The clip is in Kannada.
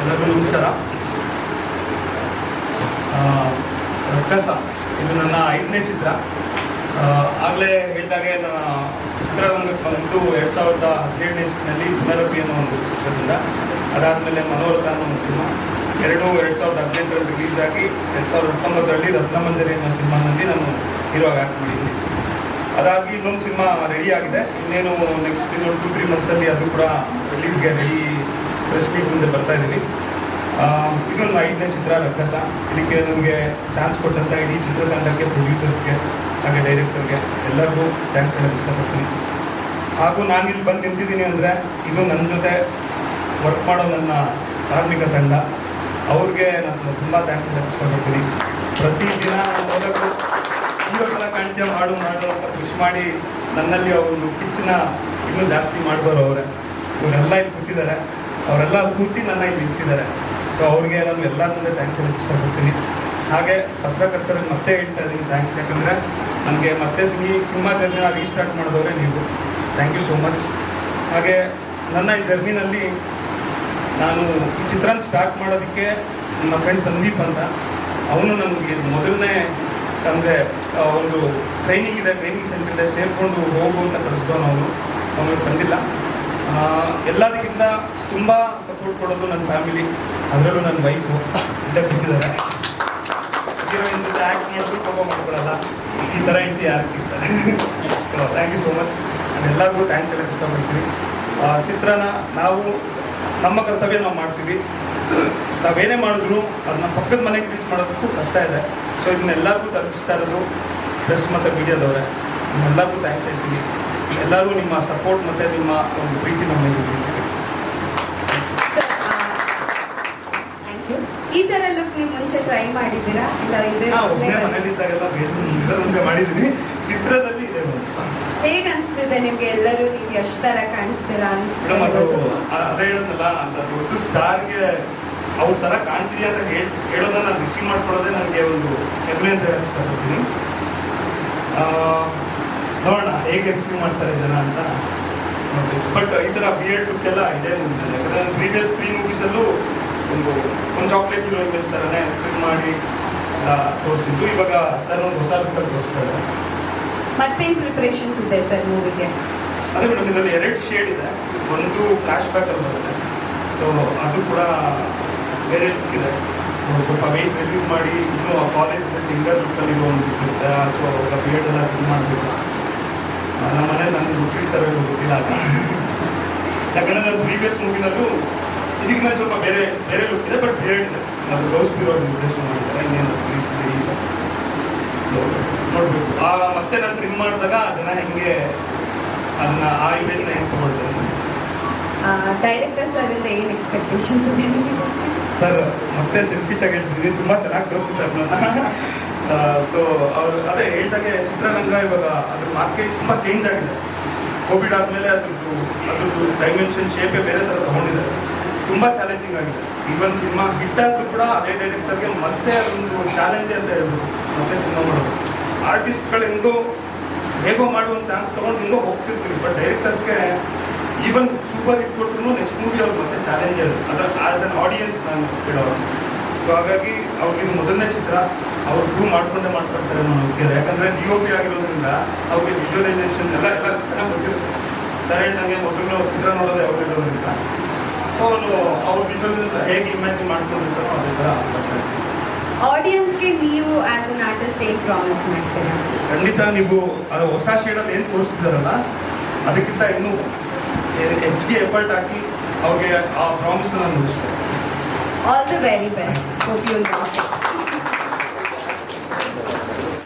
ಎಲ್ಲರಿಗೂ ನಮಸ್ಕಾರ. ಆ, ರಕ್ಕಸ ಇದು ನನ್ನ ಐದನೇ ಚಿತ್ರ. ಆಗಲೇ ಹೇಳಿದಾಗೆ ನನ್ನ ಚಿತ್ರರಂಗಕ್ಕೆ ಬಂದು ಎರಡು ಸಾವಿರದ ಹದಿನೇಳನೇ ಇಸ್ವಿನಲ್ಲಿ ಪುನರಪಿ ಅನ್ನೋ ಒಂದು ಚಿತ್ರದಿಂದ. ಅದಾದಮೇಲೆ ಮನೋರಥ ಅನ್ನೋ ಒಂದು ಸಿನಿಮಾ. ಎರಡು ಎರಡು ಸಾವಿರದ ಹದಿನೆಂಟರಲ್ಲಿ ರಿಲೀಸ್ ಆಗಿ ಎರಡು ಸಾವಿರದ ಹತ್ತೊಂಬತ್ತರಲ್ಲಿ ರತ್ನಮಂಜರಿ ಅನ್ನೋ ಸಿನಿಮಾನಲ್ಲಿ ನಾನು ಹೀರೋ ಆ್ಯಕ್ಟ್ ಮಾಡಿದ್ದೀನಿ. ಅದಾಗಿ ಇನ್ನೊಂದು ಸಿನಿಮಾ ರೆಡಿ ಆಗಿದೆ. ಇನ್ನೇನು ನೆಕ್ಸ್ಟ್ ಇನ್ನೊಂದು ಟು ತ್ರೀ ಮಂತ್ಸಲ್ಲಿ ಅದು ಕೂಡ ರಿಲೀಸ್ಗೆ ರೆಡಿ ಪ್ರೆಸ್ ಮೀಟ್ ಮುಂದೆ ಬರ್ತಾ ಇದ್ದೀವಿ. ಇದೊಂದು ಐದನೇ ಚಿತ್ರ ರಕ್ಕಸ ಇದಕ್ಕೆ ನನಗೆ ಚಾನ್ಸ್ ಕೊಟ್ಟಂತ ಇಡೀ ಚಿತ್ರತಂಡಕ್ಕೆ ಪ್ರೊಡ್ಯೂಸರ್ಸ್ಗೆ ಹಾಗೆ ಡೈರೆಕ್ಟರ್ಗೆ ಎಲ್ಲರಿಗೂ ಥ್ಯಾಂಕ್ಸ್ ಹೇಳೋಕ್ಕೆ ಇಷ್ಟಪಡ್ತೀನಿ. ಹಾಗೂ ನಾನು ಇಲ್ಲಿ ಬಂದು ನಿಂತಿದ್ದೀನಿ ಅಂದರೆ ಇದು ನನ್ನ ಜೊತೆ ವರ್ಕ್ ಮಾಡೋ ನನ್ನ ಕಾರ್ಮಿಕ ತಂಡ. ಅವ್ರಿಗೆ ನಾನು ತುಂಬ ಥ್ಯಾಂಕ್ಸ್ ಹೇಳೋಕ್ಕೆ ಇಷ್ಟಪಡ್ತೀನಿ. ಪ್ರತಿದಿನ ನೋಡೋಕ್ಕೂ ಥರ ಕಾಣ್ತೀಯ, ಮಾಡು ಮಾಡು ಅಂತ ಖುಷಿ ಮಾಡಿ ನನ್ನಲ್ಲಿ ಅವರು ಕಿಚ್ಚನ್ನ ಇನ್ನೂ ಜಾಸ್ತಿ ಮಾಡಿದವರು ಅವರೇ. ಇವರೆಲ್ಲ ಇಲ್ಲಿ ಕೂತಿದ್ದಾರೆ. ಅವರೆಲ್ಲ ಕೂತಿ ನನ್ನ ಇಲ್ಲಿ ನಿಲ್ಲಿಸಿದ್ದಾರೆ ಸೊ ಅವ್ರಿಗೆ ನಾನು ಎಲ್ಲ ಮುಂದೆ ಥ್ಯಾಂಕ್ಸ್ ಹೇಳಕ್ಕೆ ಇಷ್ಟಪಡ್ತೀನಿ ಹಾಗೆ ಪತ್ರಕರ್ತರಿಗೆ ಮತ್ತೆ ಹೇಳ್ತಾ ಇದ್ದೀನಿ ಥ್ಯಾಂಕ್ಸ್ ಯಾಕಂದರೆ ನನಗೆ ಮತ್ತೆ ಸಿನಿ, ಸಿನಿಮಾ ಜರ್ನಿನ ರೀಸ್ಟಾರ್ಟ್ ಮಾಡಿದವರೇ ನೀವು. ಥ್ಯಾಂಕ್ ಯು ಸೋ ಮಚ್ ಹಾಗೆ ನನ್ನ ಈ ಜರ್ನಿನಲ್ಲಿ ನಾನು ಈ ಚಿತ್ರನ ಸ್ಟಾರ್ಟ್ ಮಾಡೋದಕ್ಕೆ ನನ್ನ ಫ್ರೆಂಡ್ ಸಂದೀಪ್ ಅಂತ. ಅವನು ನನಗೆ ಮೊದಲನೇ ಅಂದರೆ ಒಂದು ಟ್ರೈನಿಂಗ್ ಇದೆ ಟ್ರೈನಿಂಗ್ ಸೆಂಟರ್ ಇದೆ ಸೇರಿಕೊಂಡು ಹೋಗು ಅಂತ ಕಳಿಸ್ದವನು ಅವನು. ಅವನಿಗೆ ಬಂದಿಲ್ಲ. ಎಲ್ಲದಕ್ಕಿಂತ ತುಂಬ ಸಪೋರ್ಟ್ ಕೊಡೋದು ನನ್ನ ಫ್ಯಾಮಿಲಿ ಅದರಲ್ಲೂ ನನ್ನ ವೈಫು ಕೂತಿದ್ದಾರೆ. ಹೀರೋಯಿನ್ ಜೊತೆ ಆ್ಯಕ್ಟ್ ಮಾಡಿದ್ರು, ಕೋಪ ಮಾಡ್ಕೊಳ್ಳಲ್ಲ ಈ ಥರ ಇಂಟಿ ಯಾರು ಸಿಗ್ತಾರೆ? So thank you so much ನಾನು ಎಲ್ಲರಿಗೂ ಥ್ಯಾಂಕ್ಸ್ ಹೇಳಕ್ಕೆ ಇಷ್ಟಪಡ್ತೀನಿ. ಚಿತ್ರನ ನಾವು, ನಮ್ಮ ಕರ್ತವ್ಯ ನಾವು ಮಾಡ್ತೀವಿ. ನಾವೇನೇ ಮಾಡಿದ್ರು ನಮ್ಮ ಪಕ್ಕದ ಮನೆಗೆ ರೀಚ್ ಮಾಡೋದಕ್ಕೂ ಕಷ್ಟ ಇದೆ. ಸೊ ಇದನ್ನೆಲ್ಲರಿಗೂ ತಲುಪಿಸ್ತಾ ಇರೋದು ಪ್ರೆಸ್ ಮತ್ತು ಮೀಡಿಯಾದವರೇ. ನಿಮ್ಮೆಲ್ಲರಿಗೂ ಥ್ಯಾಂಕ್ಸ್ ಹೇಳ್ತೀನಿ. ಎಲ್ಲರೂ ನಿಮ್ಮ ಸಪೋರ್ಟ್ ಮತ್ತು ನಿಮ್ಮ ಒಂದು ಪ್ರೀತಿ ನಮ್ಮ ಯು ಈ ತರ ಲುಕ್ ನೀವು ಮುಂಚೆ ಟ್ರೈ ಮಾಡಿದ್ದೀರಾ? ಇಲ್ಲ ಇದೇ ಮನೇಲಿದ್ದಾಗೆಲ್ಲ ಬೇಸಿಗೆ ಮಾಡಿದ್ದೀನಿ. ಚಿತ್ರದಲ್ಲಿ ಇದೆ ಹೇಗ್ ಅನ್ಸ್ತಿದೆ ನಿಮ್ಗೆ ಎಲ್ಲರೂ? ನೀವು ಎಷ್ಟು ತರ ಕಾಣಿಸ್ತೀರಾ ಅಂತ ಮೇಡಮ್ ಅದು ಅದೇ ಹೇಳುತ್ತಲ್ಲ ಅಂತ ದೊಡ್ಡ ಸ್ಟಾರ್ಗೆ ಅವ್ರ ಥರ ಕಾಣ್ತಿದ್ಯಾ ಅಂತ ಹೇಳ್ ಹೇಳೋದನ್ನ ನಾನು ರಿಸೀವ್ ಮಾಡ್ಕೊಳ್ಳೋದೇ ನನಗೆ ಒಂದು ಹೆಮ್ಮೆ ಅಂತ ಇಷ್ಟಪಡ್ತೀನಿ ಹೇಗೆ ರಿಸೀವ್ ಮಾಡ್ತಾರೆ ಜನ ಅಂತ ನೋಡ್ಬೇಕು ಬಟ್ ಈ ಥರ ಬಿ ಎಡ್ ಲುಕ್ ಎಲ್ಲ ಇದೆ ಮುಂದೆ. ಯಾಕಂದರೆ ನಾನು ಪ್ರೀವಿಯಸ್ ತ್ರೀ ಮೂವೀಸಲ್ಲೂ ಒಂದು ಒಂದು ಚಾಕ್ಲೇಟ್ ಹೀರೋಯಿನ್ ಥರನೇ ಫಿಲ್ ಮಾಡಿ ಎಲ್ಲ ತೋರಿಸಿದ್ದು. ಇವಾಗ ಸರ್ ಒಂದು ಹೊಸ ಲುಕ್ಕಲ್ಲಿ ತೋರಿಸ್ತಾರೆ. ಮತ್ತೇನು ಪ್ರಿಪ್ರೇಷನ್ಸ್ ಇದೆ ಸರ್ ಮೂವಿಗೆ ಅದೇ ಮೇಡಮ್ ಇದರಲ್ಲಿ ಎರಡು ಶೇಡ್ ಇದೆ. ಒಂದು ಫ್ಲಾಶ್ ಬ್ಯಾಕ್ ಅಲ್ಲಿ ಬರುತ್ತೆ. ಸೊ ಅದು ಕೂಡ ಬೇರೆ ಲುಕ್ ಇದೆ. ಸ್ವಲ್ಪ ವೆಯ್ಟ್ ರಿಲೀಸ್ ಮಾಡಿ ಇನ್ನೂ ಕಾಲೇಜ್ ಸಿಂಗರ್ ಲುಕ್ಕಲ್ಲಿ ಒಂದು ಸೊ ಅವಾಗ ಬಿಯರ್ಡ್ ಎಲ್ಲ ಫಿಲ್ ಮಾಡಬೇಕು. ನಮ್ಮ ಮನೇಲಿ ನನಗೆ ಗೊತ್ತಿರ್ತಾರೆ ಗೊತ್ತಿಲ್ಲ ಅಂತ. ಯಾಕಂದರೆ ನಾನು ಪ್ರೀವಿಯಸ್ ಮೂವಿನಲ್ಲೂ ಇದಕ್ಕೆ ನಾನು ಸ್ವಲ್ಪ ಬೇರೆ ಬೇರೆ ಲುಕ್ ಇದೆ ಬಟ್ ಬೇರೆ ಇದೆ. ಅದು ಗೌಸ್ ಬಿರೋ ನಿರ್ದೇಶನ ಮಾಡಿದ್ದಾರೆ ಇನ್ನೇನು ಸೊ ನೋಡ್ಬೇಕು. ಆ ಮತ್ತೆ ನಾನು ಟ್ರಿಮ್ ಮಾಡಿದಾಗ ಜನ ಹೆಂಗೆ ಅದನ್ನ ಆ ಇಮೇಜ್ನ ಹೆಂಗೆ ತಗೊಳ್ತಾರೆ? ಡೈರೆಕ್ಟರ್ ಸರ್ ಇಂದ ಏನು ಎಕ್ಸ್ಪೆಕ್ಟೇಷನ್ಸ್ ಇದೆ ನಿಮಗೆ? ಸರ್ ಮತ್ತೆ ಸೆಲ್ಫಿ ಚಾಗ್ ಹೇಳ್ತಿದ್ದೀನಿ ತುಂಬ ಚೆನ್ನಾಗಿ ತೋರಿಸಿದ್ದಾರೆ ಸೊ ಅವ್ರು ಅದೇ ಹೇಳ್ದಾಗೆ ಚಿತ್ರರಂಗ ಇವಾಗ ಅದ್ರ ಮಾರ್ಕೆಟ್ ತುಂಬ ಚೇಂಜ್ ಆಗಿದೆ. ಕೋವಿಡ್ ಆದಮೇಲೆ ಅದ್ರದ್ದು ಅದ್ರದ್ದು ಡೈಮೆನ್ಷನ್ ಶೇಪೇ ಬೇರೆ ಥರ ತೊಗೊಂಡಿದೆ ತುಂಬ ಚಾಲೆಂಜಿಂಗ್ ಆಗಿದೆ. ಈವನ್ ಸಿನಿಮಾ ಹಿಟ್ ಆದರೂ ಕೂಡ ಅದೇ ಡೈರೆಕ್ಟರ್ಗೆ ಮತ್ತೆ ಅದೊಂದು ಚಾಲೆಂಜ್ ಅಂತ ಹೇಳ್ಬೋದು. ಮತ್ತೆ ಸಿನಿಮಾ ಮಾಡೋದು. ಆರ್ಟಿಸ್ಟ್ಗಳು ಹೆಂಗೋ, ಹೇಗೋ ಮಾಡುವ ಚಾನ್ಸ್ ತೊಗೊಂಡು ಹೆಂಗೋ ಹೋಗ್ತಿರ್ತೀವಿ. ಬಟ್ ಡೈರೆಕ್ಟರ್ಸ್ಗೆ ಈವನ್ ಸೂಪರ್ ಹಿಟ್ ಕೊಟ್ಟರು ನೆಕ್ಸ್ಟ್ ಮೂವಿ ಅವ್ರಿಗೆ ಮತ್ತೆ ಚಾಲೆಂಜ್ ಅದರ ಆಸ್ ಅನ್ ಆಡಿಯನ್ಸ್ ನಾನು ಬಿಡೋರು ಸೊ ಹಾಗಾಗಿ ಅವ್ರಿಗೆ ಮೊದಲನೇ ಚಿತ್ರ ಅವ್ರು ಪ್ರೂವ್ ಮಾಡ್ಕೊಂಡೇ ಮಾಡ್ತಾರೆ ಅನ್ನೋ ಯಾಕಂದರೆ ಡಿ ಒ ಪಿ ಆಗಿರೋದ್ರಿಂದ ಅವ್ರಿಗೆ ವಿಜುವಲೈಸೇಷನ್ ಎಲ್ಲ ಎಲ್ಲ ಚೆನ್ನಾಗಿ ಗೊತ್ತಿರುತ್ತೆ. ಸರ್ ಹೇಳ್ದಂಗೆ ಮೊದಲು ಚಿತ್ರ ನೋಡೋದೇ ಅವ್ರು ಇರೋದ್ರಿಂದ. ಅವರು ಅವ್ರ ವಿಜುವಲ್ ಹೇಗೆ ಇಮ್ಯಾಜಿನ್ ಮಾಡ್ಕೊಂಡಿರ್ತಾರೋ ಅದೇ ಥರ ಬರ್ತಾರೆ ಆಡಿಯನ್ಸ್ಗೆ ನೀವು ಆಸ್ ಅನ್ ಆರ್ಟಿಸ್ಟ್ ಏನು ಪ್ರಾಮಿಸ್ ಮಾಡ್ತೀರಾ? ಖಂಡಿತ ನೀವು ಅದು ಹೊಸ ಶೇಡಲ್ಲಿ ಏನು ತೋರಿಸ್ತಿದ್ದಾರಲ್ಲ ಅದಕ್ಕಿಂತ ಇನ್ನೂ ಹೆಚ್ಚಿಗೆ ಎಫರ್ಟ್ ಹಾಕಿ ಅವ್ರಿಗೆ ಆ ಪ್ರಾಮಿಸ್ನ ನಾನು ಮುಗಿಸ್ಬೇಕು All the very best. Hope you enjoy it.